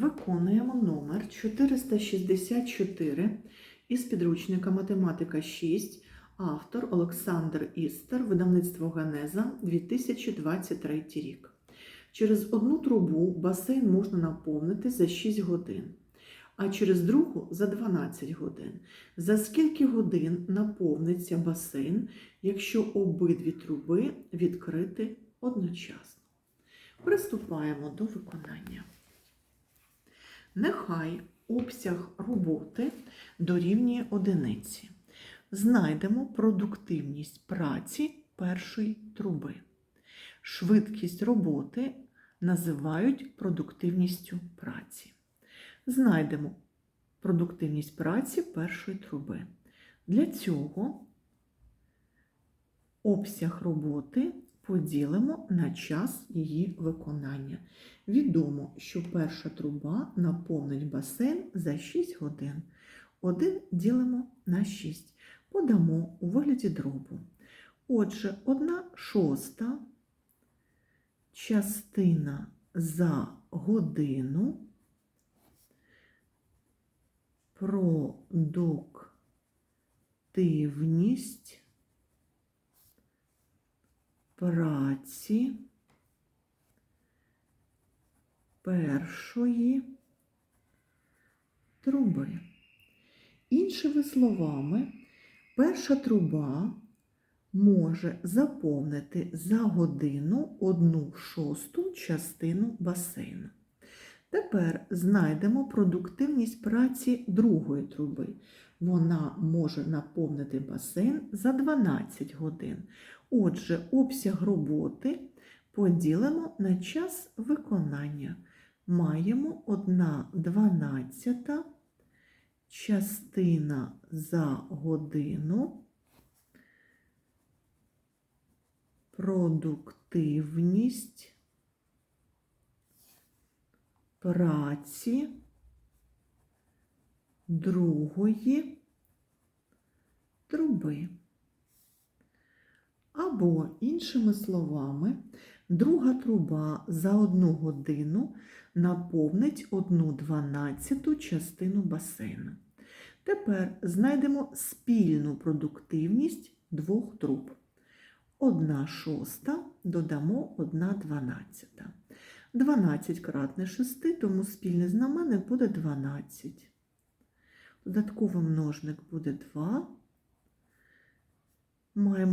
Виконуємо номер 464 із підручника Математика 6, автор Олександр Істер, видавництво Генеза, 2023 рік. Через одну трубу басейн можна наповнити за 6 годин, а через другу за 12 годин. За скільки годин наповниться басейн, якщо обидві труби відкриті одночасно? Приступаємо до виконання. Нехай обсяг роботи дорівнює одиниці. Знайдемо продуктивність праці першої труби. Швидкість роботи називають продуктивністю праці. Знайдемо продуктивність праці першої труби. Для цього обсяг роботи поділимо на час її виконання. Відомо, що перша труба наповнить басейн за 6 годин. Один ділимо на 6. Подамо у вигляді дробу. Отже, 1 шоста частина за годину продуктивність праці першої труби. Іншими словами, перша труба може заповнити за годину одну шосту частину басейну. Тепер знайдемо продуктивність праці другої труби. Вона може наповнити басейн за 12 годин. Отже, обсяг роботи поділимо на час виконання. Маємо 1 дванадцята частина за годину. Продуктивність праці другої труби. Або, іншими словами, друга труба за одну годину наповнить одну дванадцяту частину басейну. Тепер знайдемо спільну продуктивність двох труб. Одна шоста додамо одна дванадцята. 12 кратне 6, тому спільний знаменник буде 12. Додатковий множник буде 2.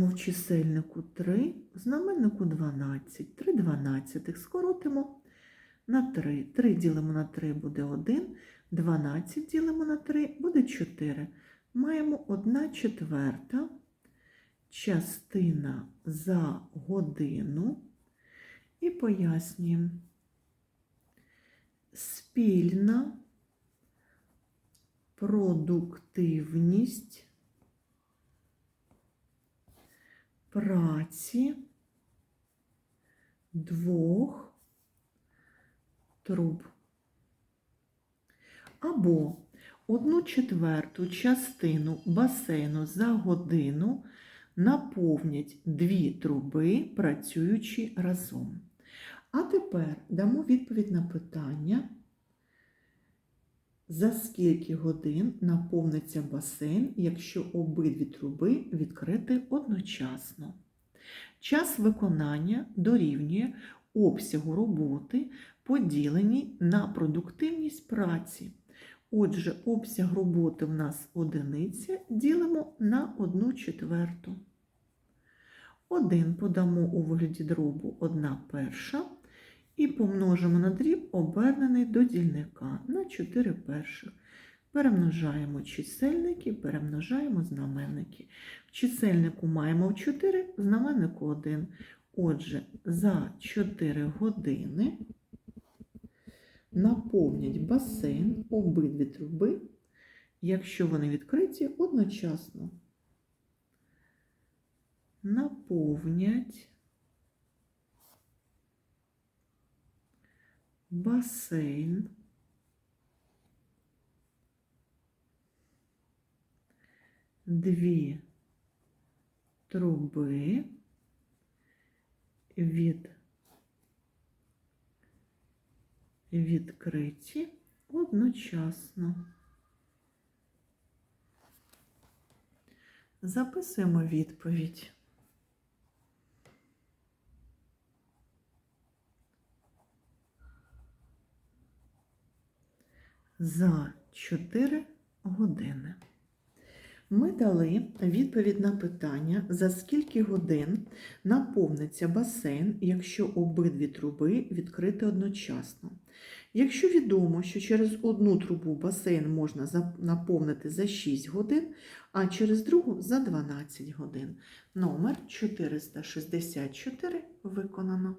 Маємо в чисельнику 3, в знаменнику 12. 3 дванадцятих скоротимо на 3. 3 ділимо на 3 буде 1, 12 ділимо на 3 буде 4. Маємо 1 четверта частина за годину і пояснюємо. Спільна продуктивність праці двох труб. Або одну четверту частину басейну за годину наповнять дві труби, працюючи разом. А тепер дамо відповідь на питання, за скільки годин наповниться басейн, якщо обидві труби відкриті одночасно. Час виконання дорівнює обсягу роботи, поділеній на продуктивність праці. Отже, обсяг роботи в нас одиниця ділимо на 1 четверту. 1 подамо у вигляді дробу 1 перша і помножимо на дріб, обернений до дільника на 4 перших. Перемножаємо чисельники, перемножаємо знаменники. В чисельнику маємо 4, в знаменнику 1. Отже, за 4 години наповнять басейн обидві труби, якщо вони відкриті одночасно. Наповнять басейн дві труби від відкриті одночасно. Записуємо відповідь. За 4 години. Ми дали відповідь на питання, за скільки годин наповниться басейн, якщо обидві труби відкрити одночасно. Якщо відомо, що через одну трубу басейн можна наповнити за 6 годин, а через другу за 12 годин. Номер 464 виконано.